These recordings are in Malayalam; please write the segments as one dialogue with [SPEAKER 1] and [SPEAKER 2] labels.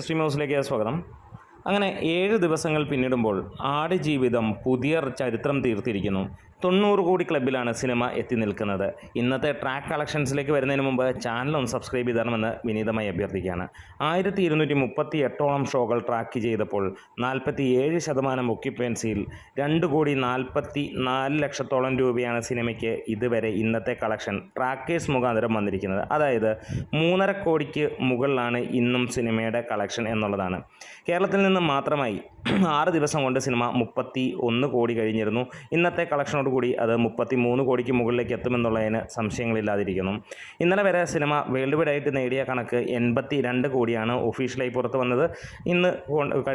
[SPEAKER 1] സ്ട്രീം ഹൗസിലേക്ക് സ്വാഗതം. അങ്ങനെ ഏഴ് ദിവസങ്ങൾ പിന്നിടുമ്പോൾ ആടുജീവിതം പുതിയ ചരിത്രം തീർത്തിരിക്കുന്നു. തൊണ്ണൂറ് കോടി ക്ലബിലാണ് സിനിമ എത്തി നിൽക്കുന്നത്. ഇന്നത്തെ ട്രാക്ക് കളക്ഷൻസിലേക്ക് വരുന്നതിന് മുമ്പ് ചാനൽ ഒന്ന് സബ്സ്ക്രൈബ് ചെയ്തണമെന്ന് വിനീതമായി അഭ്യർത്ഥിക്കുകയാണ്. ആയിരത്തി ഇരുന്നൂറ്റി മുപ്പത്തി എട്ടോളം ഷോകൾ ട്രാക്ക് ചെയ്തപ്പോൾ നാൽപ്പത്തി ഏഴ് ശതമാനം ഒക്യുപ്പൻസിയിൽ രണ്ട് കോടി നാൽപ്പത്തി നാല് ലക്ഷത്തോളം രൂപയാണ് സിനിമയ്ക്ക് ഇതുവരെ ഇന്നത്തെ കളക്ഷൻ ട്രാക്കേഴ്സ് മുഖാന്തരം വന്നിരിക്കുന്നത്. അതായത് മൂന്നര കോടിക്ക് മുകളിലാണ് ഇന്നും സിനിമയുടെ കളക്ഷൻ എന്നുള്ളതാണ്. കേരളത്തിൽ നിന്ന് മാത്രമായി ആറ് ദിവസം കൊണ്ട് സിനിമ മുപ്പത്തി ഒന്ന് കോടി കഴിഞ്ഞിരുന്നു. ഇന്നത്തെ കളക്ഷനോട് കൂടി അത് മുപ്പത്തി മൂന്ന് കോടിക്ക് മുകളിലേക്ക് എത്തുമെന്നുള്ളതിന് സംശയങ്ങളില്ലാതിരിക്കുന്നു. ഇന്നലെ വരെ സിനിമ വേൾഡ് വൈഡ് ആയിട്ട് നേടിയ കണക്ക് എൺപത്തി രണ്ട് കോടിയാണ് ഒഫീഷ്യലായി പുറത്ത് വന്നത്. ഇന്ന്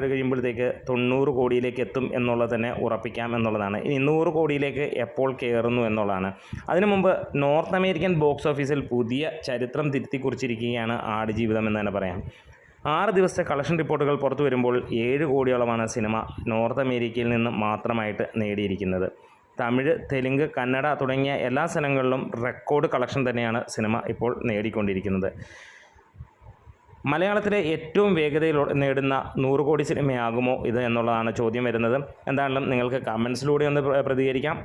[SPEAKER 1] കഴിയുമ്പോഴത്തേക്ക് തൊണ്ണൂറ് കോടിയിലേക്ക് എത്തും എന്നുള്ളത് തന്നെ ഉറപ്പിക്കാം എന്നുള്ളതാണ്. ഇനി നൂറ് കോടിയിലേക്ക് എപ്പോൾ കയറുന്നു എന്നുള്ളതാണ്. അതിനു മുമ്പ് നോർത്ത് അമേരിക്കൻ ബോക്സ് ഓഫീസിൽ പുതിയ ചരിത്രം തിരുത്തി കുറിച്ചിരിക്കുകയാണ് ആടുജീവിതം എന്ന് തന്നെ പറയാം. ആറ് ദിവസത്തെ കളക്ഷൻ റിപ്പോർട്ടുകൾ പുറത്തു വരുമ്പോൾ ഏഴ് കോടിയോളമാണ് സിനിമ നോർത്ത് അമേരിക്കയിൽ നിന്ന് മാത്രമായിട്ട് നേടിയിരിക്കുന്നത്. തമിഴ് തെലുങ്ക് കന്നഡ തുടങ്ങിയ എല്ലാ സ്ഥലങ്ങളിലും റെക്കോർഡ് കളക്ഷൻ തന്നെയാണ് സിനിമ ഇപ്പോൾ നേടിക്കൊണ്ടിരിക്കുന്നത്. മലയാളത്തിലെ ഏറ്റവും വേഗതയിൽ നേടുന്ന നൂറ് കോടി സിനിമയാകുമോ ഇത് എന്നുള്ളതാണ് ചോദ്യം വരുന്നത്. എന്താണെങ്കിലും നിങ്ങൾക്ക് കമൻസിലൂടെ ഒന്ന് പ്രതികരിക്കാം.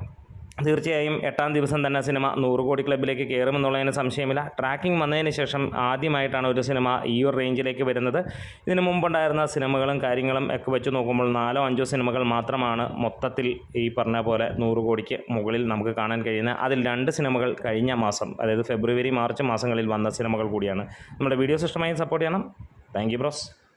[SPEAKER 1] തീർച്ചയായും എട്ടാം ദിവസം തന്നെ സിനിമ നൂറ് കോടി ക്ലബിലേക്ക് കയറുമെന്നുള്ളതിന് സംശയമില്ല. ട്രാക്കിംഗ് വന്നതിന് ശേഷം ആദ്യമായിട്ടാണ് ഒരു സിനിമ ഈ ഒരു റേഞ്ചിലേക്ക് വരുന്നത്. ഇതിനു മുമ്പുണ്ടായിരുന്ന സിനിമകളും കാര്യങ്ങളും ഒക്കെ വെച്ച് നോക്കുമ്പോൾ നാലോ അഞ്ചോ സിനിമകൾ മാത്രമാണ് മൊത്തത്തിൽ ഈ പറഞ്ഞ പോലെ നൂറ് കോടിക്ക് മുകളിൽ നമുക്ക് കാണാൻ കഴിയുന്നത്. അതിൽ രണ്ട് സിനിമകൾ കഴിഞ്ഞ മാസം അതായത് ഫെബ്രുവരി മാർച്ച് മാസങ്ങളിൽ വന്ന സിനിമകൾ കൂടിയാണ്. നമ്മുടെ വീഡിയോസ് ഇഷ്ടമായി സപ്പോർട്ട് ചെയ്യണം. Thank bros.